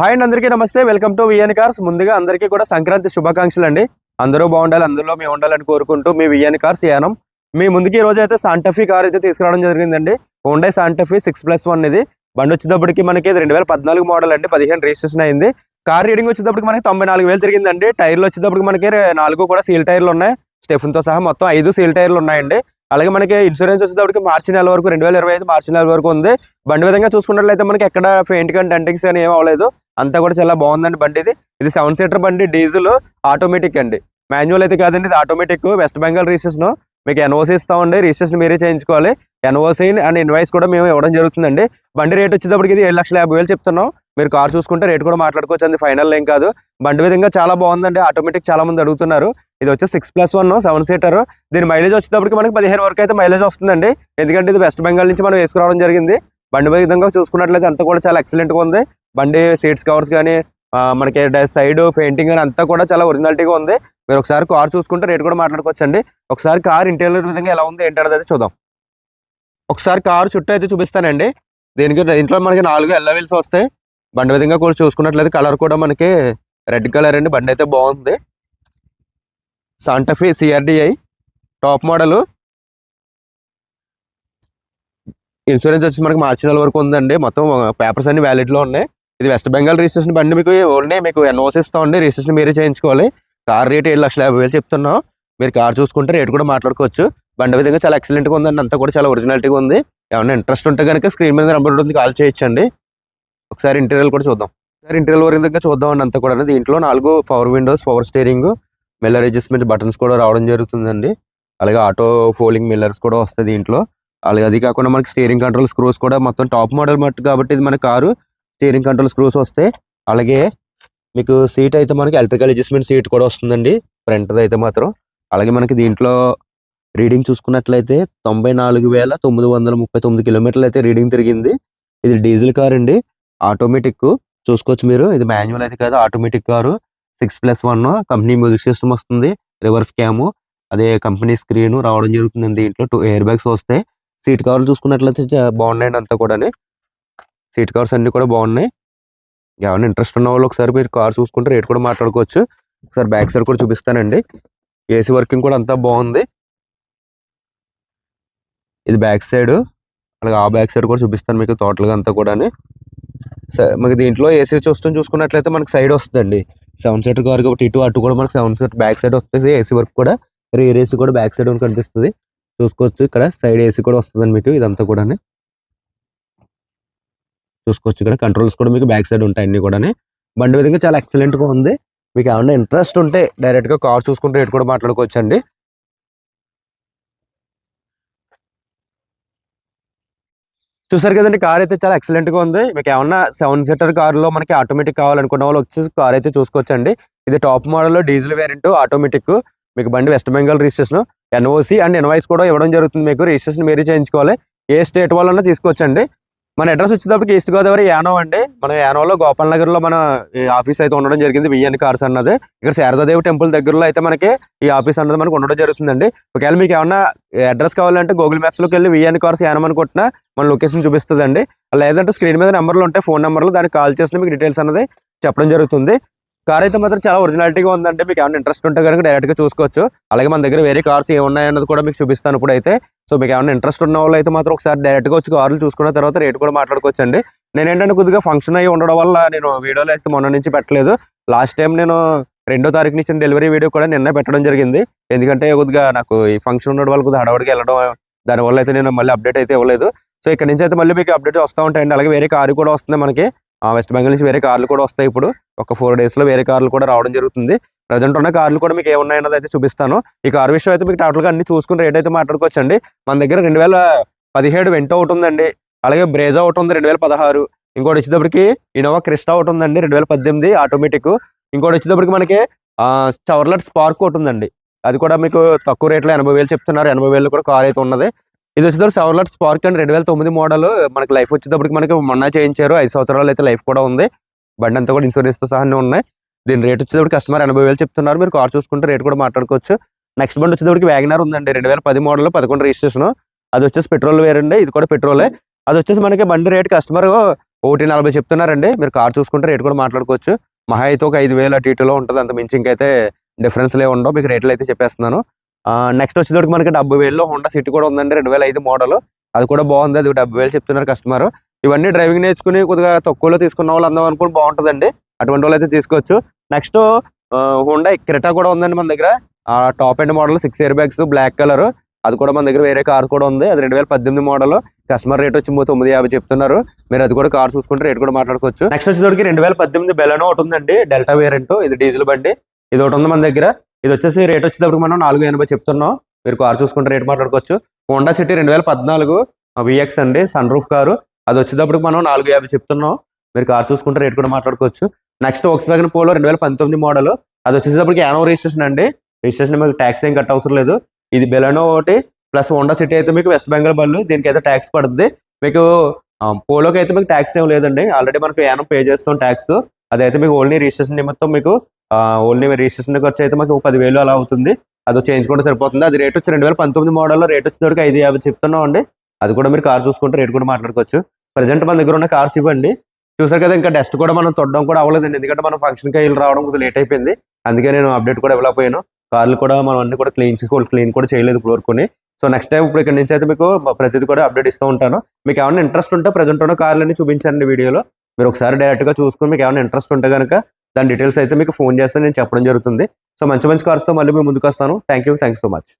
Hi and అందరికీ నమస్తే. Welcome to VN cars. ముందుగా అందరికీ కూడా సంక్రాంతి శుభాకాంక్షలు అండి. అందరూ బాగుండాలి అందులో మేము ఉండాలని కోరుకుంటూ మీ విఎన్ కార్స్ యానం. మీ ముందుకి ఈ రోజు అయితే సాంటఫీ కార్ అయితే తీసుకురావడం జరిగిందండి. Honda Santa Fe six plus one ఇది. బండి వచ్చేటప్పటికి మనకి రెండు వేల పద్నాలుగు మోడల్ అండి. పదిహేను రిజిస్ట్రేషన్ అయింది. కార్ రీడింగ్ వచ్చేటప్పటికి మనకి తొంభై నాలుగు వేలు తిరిగిందండి. టైర్లు వచ్చేటప్పటికి మనకి నాలుగు కూడా సీల్ టైర్లు ఉన్నాయి. స్టెఫన్తో సహా మొత్తం ఐదు సీల్ టైర్లు ఉన్నాయండి. అలాగే మనకి ఇన్సూరెన్స్ వచ్చేటప్పటికి మార్చి నెల వరకు రెండు వేల ఇరవై ఐదు మార్చి నెల వరకు ఉంది. బండి విధంగా చూసుకున్నట్లయితే మనకి ఎక్కడ పెయింట్ కానీ డెంటింగ్స్ అని ఏం అవ్వలేదు. అంతా కూడా చాలా బాగుందండి బండి ఇది. ఇది సెవెన్ సీటర్ బండి డీజిల్ ఆటోమేటిక్ అండి. మాన్యువల్ అయితే కాదండి ఇది ఆటోమేటిక్ వెస్ట్ బెంగాల్ రిజిస్ట్రేషన్ మీకు ఎన్ఓసి ఇస్తామండి రిజిస్ట్రేషన్ మీరే చేయించుకోవాలి. ఎన్ఓసి అండ్ ఇన్వాయిస్ కూడా మేము ఇవ్వడం జరుగుతుందండి. బండి రేట్ వచ్చేటప్పటికి ఇది ఏడు లక్షల యాభై వేలు చెప్తున్నాం. మీరు కార్ చూసుకుంటే రేట్ కూడా మాట్లాడుకోవచ్చు. అండి ఫైనల్ ఏం కాదు. బండి విధంగా చాలా బాగుందండి. ఆటోమేటిక్ చాలా మంది అడుగుతున్నారు. ఇది వచ్చి six plus one seven seater. దీని మైలేజ్ వచ్చేటప్పటికి మనకి పదిహేను వరకు అయితే మైలేజ్ వస్తుందండి. ఎందుకంటే ఇది వెస్ట్ బెంగాల్ నుంచి మనం వేసుకురావడం జరిగింది. బండి విధంగా చూసుకున్నట్లయితే అంతా కూడా చాలా ఎక్సలెంట్గా ఉంది. బండి సీట్స్ కవర్స్ కానీ మనకి సైడ్ పెయింటింగ్ కానీ అంతా కూడా చాలా ఒరిజినాలిటీగా ఉంది. మీరు ఒకసారి కార్ చూసుకుంటే రేట్ కూడా మాట్లాడుకోవచ్చు అండి ఒకసారి కార్ ఇంటీరియర్ విధంగా ఎలా ఉంది ఏంటనేది అది చూద్దాం. ఒకసారి కార్ చుట్టూ అయితే చూపిస్తానండి. దీనికి దీంట్లో మనకి నాలుగు ఎల్లవీల్స్ వస్తాయి. బండి విధంగా కూడా చూసుకున్నట్లయితే కలర్ కూడా మనకి రెడ్ కలర్ అండి. బండి అయితే బాగుంది. Santa Fe CRDI top model. Insurance వచ్చి మనకి మార్చి నెల వరకు ఉందండి. మొత్తం పేపర్స్ అన్ని వ్యాలిడ్లో ఉన్నాయి. ఇది వెస్ట్ బెంగాల్ రిజిస్ట్రేషన్ బండి మీకు ఓన్లీ మీకు ఎన్ఓసి ఇస్తామండి. రిజిస్ట్రేషన్ మీరే చేయించుకోవాలి. కార్ రేట్ ఏడు లక్షల యాభై వేలు చెప్తున్నాం. మీరు కార్ చూసుకుంటే రేట్ కూడా మాట్లాడుకోవచ్చు. బండి విధంగా చాలా ఎక్సలెంట్గా ఉందండి. అంతా కూడా చాలా ఒరిజినాలిటీగా ఉంది. ఏమైనా ఇంట్రెస్ట్ ఉంటే కనుక స్క్రీన్ మీద నెంబర్ ఉంటుంది. కాల్ చేయొచ్చండి. ఒకసారి ఇంటీరియల్ కూడా చూద్దాం. ఒకసారి ఇంటీరియల్ వరకు చూద్దాం అండి అంతా కూడా. దీంట్లో నాలుగు power windows power steering mirror adjustment buttons కూడా రావడం జరుగుతుందండి. అలాగే ఆటో ఫోలింగ్ మిల్లర్స్ కూడా వస్తాయి దీంట్లో. అలాగే అది కాకుండా మనకి స్టీరింగ్ కంట్రోల్ స్క్రూస్ కూడా మొత్తం టాప్ మోడల్ మట్టు కాబట్టి ఇది మన కారు స్టీరింగ్ కంట్రోల్ స్క్రూస్ వస్తాయి. అలాగే మీకు సీట్ అయితే మనకి ఎలక్ట్రికల్ అడ్జస్ట్మెంట్ సీట్ కూడా వస్తుందండి. ఫ్రంట్ అయితే మాత్రం. అలాగే మనకి దీంట్లో రీడింగ్ చూసుకున్నట్లయితే తొంభై నాలుగు వేల తొమ్మిది వందల ముప్పై తొమ్మిది కిలోమీటర్లు అయితే రీడింగ్ తిరిగింది. ఇది డీజిల్ కార్ అండి. ఆటోమేటిక్ చూసుకోవచ్చు మీరు. ఇది మాన్యువల్ అయితే కాదు automatic car. Six plus one company music system వస్తుంది. Reverse cam. అదే కంపెనీ స్క్రీన్ రావడం జరుగుతుంది దీంట్లో. టూ ఎయిర్ బ్యాగ్స్ వస్తాయి. సీట్ కవర్లు చూసుకున్నట్లయితే బాగున్నాయండి అంతా కూడా సీట్ కవర్స్ అన్ని కూడా బాగున్నాయి. ఎవరైనా ఇంట్రెస్ట్ ఉన్న వాళ్ళు ఒకసారి మీరు కార్ చూసుకుంటే రేట్ కూడా మాట్లాడుకోవచ్చు. ఒకసారి బ్యాక్ సైడ్ కూడా చూపిస్తానండి. ఏసీ వర్కింగ్ కూడా అంతా బాగుంది. ఇది బ్యాక్ సైడ్. అలాగే ఆ బ్యాక్ సైడ్ కూడా చూపిస్తాను మీకు టోటల్గా అంతా కూడా మనకి దీంట్లో ఏసీ చూస్తాం చూసుకున్నట్లయితే మనకి సైడ్ వస్తుందండి. సెవెన్ సీటర్ కార్ కాబట్టి ఇటు అటు కూడా మనకి సెవెన్ సీటర్ బ్యాక్ సైడ్ వస్తుంది. ఏసీ వర్క్ కూడా రేర్ ఏసీ కూడా బ్యాక్ సైడ్ కనిపిస్తుంది. చూసుకోవచ్చు ఇక్కడ సైడ్ ఏసీ కూడా వస్తుందండి మీకు ఇదంతా కూడా చూసుకోవచ్చు ఇక్కడ కంట్రోల్స్ కూడా మీకు బ్యాక్ సైడ్ ఉంటాయి అన్ని కూడా బండి విధంగా చాలా ఎక్సలెంట్గా ఉంది. మీకు ఏమన్నా ఇంట్రెస్ట్ ఉంటే డైరెక్ట్గా కార్ చూసుకుంటే రేట్ కూడా మాట్లాడుకోవచ్చు చూసారు కదండి కార్ అయితే చాలా ఎక్సలెంట్గా ఉంది. మీకు ఏమన్నా సెవెన్ సీటర్ కార్లో మనకి ఆటోమేటిక్ కావాలనుకున్న వాళ్ళు వచ్చేసి కార్ అయితే చూసుకోవచ్చండి. ఇది top model diesel variant automatic మీకు బండి West Bengal registration NOC and invoice కూడా ఇవ్వడం జరుగుతుంది. మీకు రిజిస్ట్రేషన్ మీరే చేయించుకోవాలి. ఏ స్టేట్ వాళ్ళన్నా తీసుకోవచ్చండి. మన అడ్రస్ వచ్చేటప్పటికి ఈస్ట్ గోదావరి యానో అండి. మన యానోలో గోపాల్ నగర్లో మన ఈ ఆఫీస్ అయితే ఉండడం జరిగింది. విఎన్ కార్స్ అన్నది. ఇక్కడ శారదాదేవి టెంపుల్ దగ్గరలో అయితే మనకి ఈ ఆఫీస్ అన్నది మనకు ఉండడం జరుగుతుందండి. ఒకవేళ మీకు ఏమన్నా అడ్రస్ కావాలంటే గూగుల్ మ్యాప్స్లోకి వెళ్ళి విఎన్ కార్స్ యానం అనుకుంటున్నా మన లొకేషన్ చూపిస్తుందండి. లేదంటే స్క్రీన్ మీద నెంబర్లు ఉంటాయి ఫోన్ నెంబర్లు దానికి కాల్ చేసిన మీకు డీటెయిల్స్ అన్నది చెప్పడం జరుగుతుంది. కార్ అయితే మాత్రం చాలా ఒరిజినాలిటీగా ఉందండి. మీకు ఏమైనా ఇంట్రెస్ట్ ఉంటే కనుక డైరెక్ట్గా చూసుకోవచ్చు. అలాగే మన దగ్గర వేరే కార్స్ ఏమున్నాయన్నది కూడా మీకు చూపిస్తాను ఇప్పుడు అయితే సో మీకు ఏమైనా ఇంట్రెస్ట్ ఉన్న వాళ్ళు అయితే మాత్రం ఒకసారి డైరెక్ట్గా వచ్చి కార్లు చూసుకున్న తర్వాత రేట్ కూడా మాట్లాడుకోవచ్చు అండి నేను ఏంటంటే కొద్దిగా ఫంక్షన్ అయ్యి ఉండడం వల్ల నేను వీడియోలు వేస్తే మొన్న నుంచి పెట్టలేదు. లాస్ట్ టైం నేను రెండో తారీఖు నుంచి డెలివరీ వీడియో కూడా నిన్న పెట్టడం జరిగింది. ఎందుకంటే కొద్దిగా నాకు ఈ ఫంక్షన్ ఉండడం వల్ల కొద్దిగా హడవడికి వెళ్ళడం దానివల్ల అయితే నేను మళ్ళీ అప్డేట్ అయితే ఇవ్వలేదు. సో ఇక్కడ నుంచి అయితే మళ్ళీ మీకు అప్డేట్ వస్తూ ఉంటాయండి. అలాగే వేరే కారు కూడా వస్తుంది మనకి. ఆ వెస్ట్ బెంగాల్ నుంచి వేరే కార్లు కూడా వస్తాయి ఇప్పుడు. ఒక ఫోర్ డేస్లో వేరే కార్లు కూడా రావడం జరుగుతుంది. ప్రజెంట్ ఉన్న కార్లు కూడా మీకు ఏమున్నాయన్నది అయితే చూపిస్తాను. ఈ కార్ విషయం అయితే మీకు టోటల్గా అన్ని చూసుకుని రేట్ అయితే మాట్లాడుకోవచ్చండి. మన దగ్గర రెండు వేల పదిహేడు వెంట ఒకటి ఉందండి. అలాగే బ్రేజా ఒకటి ఉంది రెండు వేల పదహారు. ఇంకోటి వచ్చేటప్పటికి ఇనోవా క్రిస్టా ఒకటి ఉందండి రెండు వేల పద్దెనిమిది ఆటోమేటిక్ ఇంకోటి వచ్చేటప్పటికి మనకి చవర్లట్ స్పార్క్ ఒకటి ఉందండి. అది కూడా మీకు తక్కువ రేట్లో ఎనభై వేలు చెప్తున్నారు. ఎనభై వేలు కూడా కార్ అయితే ఉన్నది. ఇది వచ్చేటప్పుడు సెవర్లట్ స్పార్క్ అండ్. రెండు వేల తొమ్మిది మోడల్. మనకి లైఫ్ వచ్చేటప్పటికి మనకి మొన్న చేయించారు. ఐదు సంవత్సరాలు అయితే లైఫ్ కూడా ఉంది. బండి అంతా కూడా ఇన్సూరెన్స్తో ఉన్నాయి. దీని రేట్ వచ్చేటప్పుడు కస్టమర్ ఎనభై వేలు చెప్తున్నారు. మీరు కార్ చూసుకుంటే రేట్ కూడా మాట్లాడుకోవచ్చు. నెక్స్ట్ బండి వచ్చేటప్పటికి వ్యాగనార్ ఉందండి. రెండు వేల పది మోడల్ పదకొండు రిజిస్ట్రేషన్ అది వచ్చేసి పెట్రోల్ వేరండి. ఇది కూడా పెట్రోలే అది వచ్చేసి మనకి బండి రేట్ కస్టమర్ ఒకటి నలభై చెప్తున్నారండి. మీరు కార్ చూసుకుంటే రేట్ కూడా మాట్లాడుకోవచ్చు. మహా అయితే ఒక ఐదు వేలు అటు ఇటులో ఉంటుంది. అంత మించి ఇంకైతే డిఫరెన్స్ లే ఉండవు. మీకు రేట్లు అయితే చెప్పేస్తున్నాను. నెక్స్ట్ వచ్చేటప్పటికి మనకి డెబ్బై వేలలో హోండా సిటీ కూడా ఉందండి. రెండు వేల ఐదు మోడల్ అది కూడా బాగుంది. అది డెబ్బై వేలు చెప్తున్నారు కస్టమర్ ఇవన్నీ డ్రైవింగ్ నేర్చుకుని కొద్దిగా తక్కువలో తీసుకున్న వాళ్ళు అందం అనుకుని బాగుంటుందండి. అటువంటి వాళ్ళు అయితే తీసుకోవచ్చు నెక్స్ట్ హుండా క్రిటా కూడా ఉందండి మన దగ్గర. ఆ top and model six air bags black colour అది కూడా మన దగ్గర వేరే కార్ కూడా ఉంది. అది రెండు వేల పద్దెనిమిది మోడల్ కస్టమర్ రేట్ వచ్చి తొమ్మిది యాభై చెప్తున్నారు. మీరు అది కూడా కార్ చూసుకుంటే రేట్ కూడా మాట్లాడుకోవచ్చు. నెక్స్ట్ వచ్చేసరికి రెండు వేల పద్దెనిమిది బెలనో ఒకటి ఉందండి. డెల్టా వేరెంట్ ఇది డీజిల్ బండి. ఇది ఒకటి ఉంది మన దగ్గర. ఇది వచ్చేసి రేట్ వచ్చేటప్పుడు మనం నాలుగు ఎనభై చెప్తున్నాం. మీరు కార్ చూసుకుంటే రేట్ మాట్లాడుకోవచ్చు. హోండా సిటీ రెండు వేల పద్నాలుగు విఎక్స్ అండి. సన్ రూఫ్ కారు అది వచ్చేటప్పుడు మనం నాలుగు యాభై చెప్తున్నాం. మీరు కార్ చూసుకుంటే రేట్ కూడా మాట్లాడుకోవచ్చు. నెక్స్ట్ ఒకస్ వ్యాగన్ పోలో రెండు వేల పంతొమ్మిది మోడల్ అది వచ్చేసేటప్పటికి యానో రిజిస్ట్రేషన్ అండి. రిజిస్ట్రేషన్ మీకు ట్యాక్స్ ఏం కట్ అవసరం లేదు. ఇది బెలనో ఒకటి ప్లస్ హోండా సిటీ అయితే మీకు వెస్ట్ బెంగాల్ బళ్ళు. దీనికి అయితే ట్యాక్స్ పడుతుంది మీకు పోలోకి అయితే మీకు ట్యాక్స్ ఏం లేదండి. ఆల్రెడీ మనకు యానం పే చేస్తాం ట్యాక్స్ అదైతే మీకు ఓన్లీ రిజిస్ట్రేషన్ నిమిత్తం మీకు ఓన్లీ రిజిస్ట్రేషన్ ఖర్చు అయితే మాకు పదివేలు అలా అవుతుంది. అది చేయించుకుంటే సరిపోతుంది. అది రేట్ వచ్చి రెండు వేల పంతొమ్మిది మోడల్లో రేట్ వచ్చేటప్పటికి ఐదు యాభై చెప్తున్నాం అండి. అది కూడా మీరు కార్ చూసుకుంటే రేట్ కూడా మాట్లాడుకోవచ్చు. ప్రజెంట్ మన దగ్గర ఉన్న కార్స్ ఇవ్వండి. చూసారు కదా ఇంకా డస్ట్ కూడా మనం తొడడం కూడా అవ్వలేదండి. ఎందుకంటే మనం ఫంక్షన్కి వెళ్ళి రావడం కొద్దిగా లేట్ అయిపోయింది. అందుకే నేను అప్డేట్ కూడా ఇవ్వలేకపోయాను కార్లు కూడా మనం అన్ని కూడా క్లీన్ చేసుకోవాలి క్లీన్ కూడా చేయలేదు ఇప్పుడు వరకుని సో నెక్స్ట్ టైం ఇప్పుడు ఇక్కడ నుంచి అయితే మీకు ప్రతిదీ కూడా అప్డేట్ ఇస్తూ ఉంటాను. మీకు ఏమైనా ఇంట్రెస్ట్ ఉంటే ప్రజెంట్ ఉన్న కార్లన్నీ చూపించండి వీడియోలో. మీరు ఒకసారి డైరెక్ట్గా చూసుకుని మీకు ఏమైనా ఇంట్రెస్ట్ ఉంటే కనుక దాని డీటెయిల్స్ అయితే మీకు ఫోన్ చేస్తే నేను చెప్పడం జరుగుతుంది. సో మంచి మంచి కార్స్తో మళ్ళీ మీ ముందుకు వస్తాను. Thank you thank so much